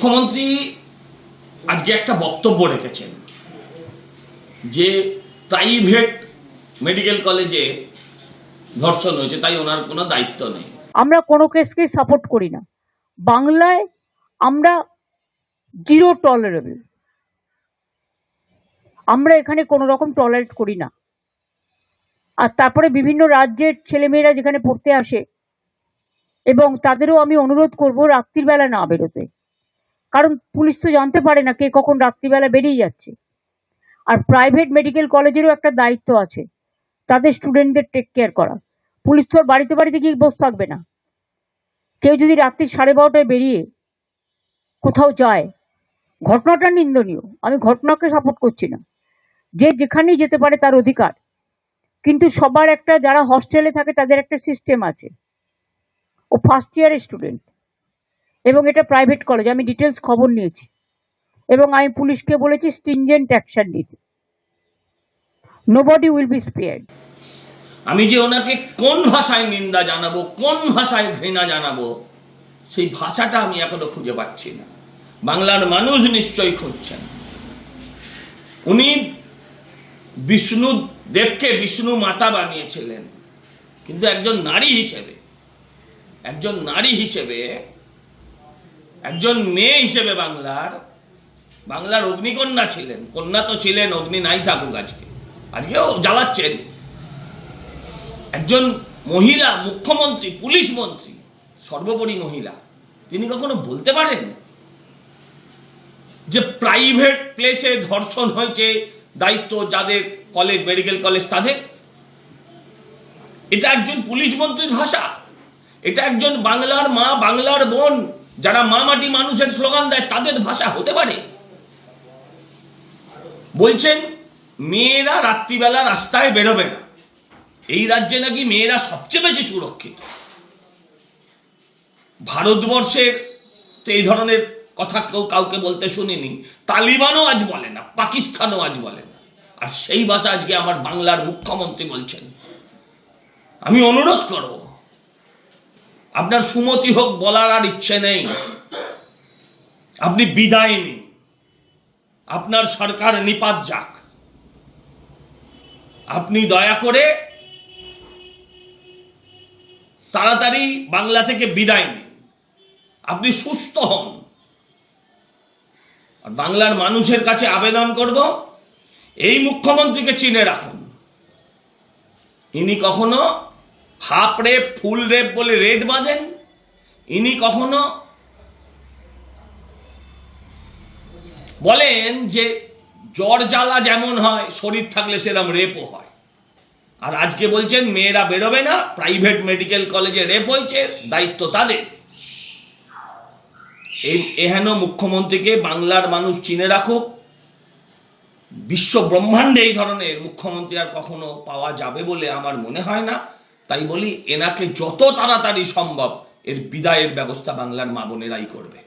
মুখ্যমন্ত্রী আজকে একটা বক্তব্য রেখেছেন যে প্রাইভেট মেডিকেল কলেজে ধর্ষণ হয়েছে, তাই ওনার কোনো দায়িত্ব নেই। আমরা কোনো কেসকেই সাপোর্ট করি না। বাংলায় আমরা জিরো টলারেবল। আমরা এখানে কোনো রকম টলারেট করি না। আর তারপরে বিভিন্ন রাজ্যের ছেলেমেয়েরা যেখানে পড়তে আসে, এবং তাদেরও আমি অনুরোধ করব রাত্রিবেলা না বেরোতে। কারণ পুলিশ তো জানতে পারে না কে কখন রাত্রিবেলা বেরিয়ে যাচ্ছে। আর প্রাইভেট মেডিকেল কলেজেরও একটা দায়িত্ব আছে। তাদের স্টুডেন্টদের টেক কেয়ার করা। পুলিশ তো আর বাড়িতে বাড়িতে গিয়ে বসে থাকবে না। কেউ যদি রাত্রি সাড়ে বারোটায় বেরিয়ে কোথাও যায়, ঘটনাটা নিন্দনীয়। আমি ঘটনাকে সাপোর্ট করছি না। যে যেখানেই যেতে পারে তার অধিকার। কিন্তু সবার একটা যারা হস্টেলে থাকে তাদের একটা সিস্টেম আছে। ও ফার্স্ট ইয়ারের স্টুডেন্ট এবং এটা প্রাইভেট কলেজ আমি ডিটেলস খবর নিয়েছি। এবং আমি পুলিশকে বলেছি স্ট্রিনজেন্ট অ্যাকশন নিতে। নোবডি উইল বি স্পেয়ার্ড আমি যে ওনাকে কোন ভাষায় নিন্দা জানাব, কোন ভাষায় ঘৃণা জানাব, সেই ভাষাটা আমি এখনও খুঁজে পাচ্ছি না। বাংলার মানুষ নিশ্চয়ই খুঁজছেন। উনি বিষ্ণু দেবকে বিষ্ণু মাতা বানিয়েছিলেন। কিন্তু একজন নারী হিসেবে, একজন নারী হিসেবে একজন মেয়ে হিসেবে বাংলার বাংলার অগ্নিকন্যা ছিলেন। কন্যা তো ছিলেন, অগ্নি নাই থাকুক আজকে। আজকেও জ্বালাচ্ছেন। একজন মহিলা, মুখ্যমন্ত্রী, পুলিশ মন্ত্রী, সর্বোপরি মহিলা, তিনি কখনো বলতে পারেন যে প্রাইভেট প্লেসে ধর্ষণ হয়েছে, দায়িত্ব যাদের কলেজ মেডিকেল কলেজ তাদের? এটা একজন পুলিশ মন্ত্রীর ভাষা। এটা একজন বাংলার মা, বাংলার বোন যারা মা মাটি মানুষের স্লোগান দেয়, তাদের ভাষা হতে পারে। বলছেন, মেয়েরা রাত্রিবেলা রাস্তায় বেরোবে না। এই রাজ্যে নাকি মেয়েরা সবচেয়ে বেশি সুরক্ষিত। ভারতবর্ষের তো এই ধরনের কথা কেউ কাউকে বলতে শুনিনি। তালিবানও আজ বলে না, পাকিস্তানও আজ বলে না। আর সেই ভাষা আজকে আমার বাংলার মুখ্যমন্ত্রী বলছেন। আমি অনুরোধ করব আপনার সুমতি হোক বলার আর ইচ্ছে নেই। আপনি বিদায় নিন। আপনার সরকার নিপাত যাক। আপনি দয়া করে তাড়াতাড়ি বাংলা থেকে বিদায় নিন। আপনি সুস্থ হন। আর বাংলার মানুষের কাছে আবেদন করব, এই মুখ্যমন্ত্রীকে চিনে রাখুন। ইনি কখনো হাফ রেপ, ফুল রেপ বলে রেড বাঁধেন? ইনি কখনো বলেন যে জ্বর জ্বালা যেমন হয়, শরীর থাকলে সেরকম রেপও হয়। আর আজকে বলছেন, মেয়েরা বেরোবে না, প্রাইভেট মেডিকেল কলেজে রেপ হয়েছে, দায়িত্ব তাদের। এই এহেন মুখ্যমন্ত্রীকে বাংলার মানুষ চিনে রাখুক। বিশ্ব ব্রহ্মাণ্ডে এই ধরনের মুখ্যমন্ত্রী আর কখনো পাওয়া যাবে বলে আমার মনে হয় না। তাই বলি এনাকে যত তাড়াতাড়ি সম্ভব এর বিদায়ের ব্যবস্থা বাংলার মা বোনেরাই করবে।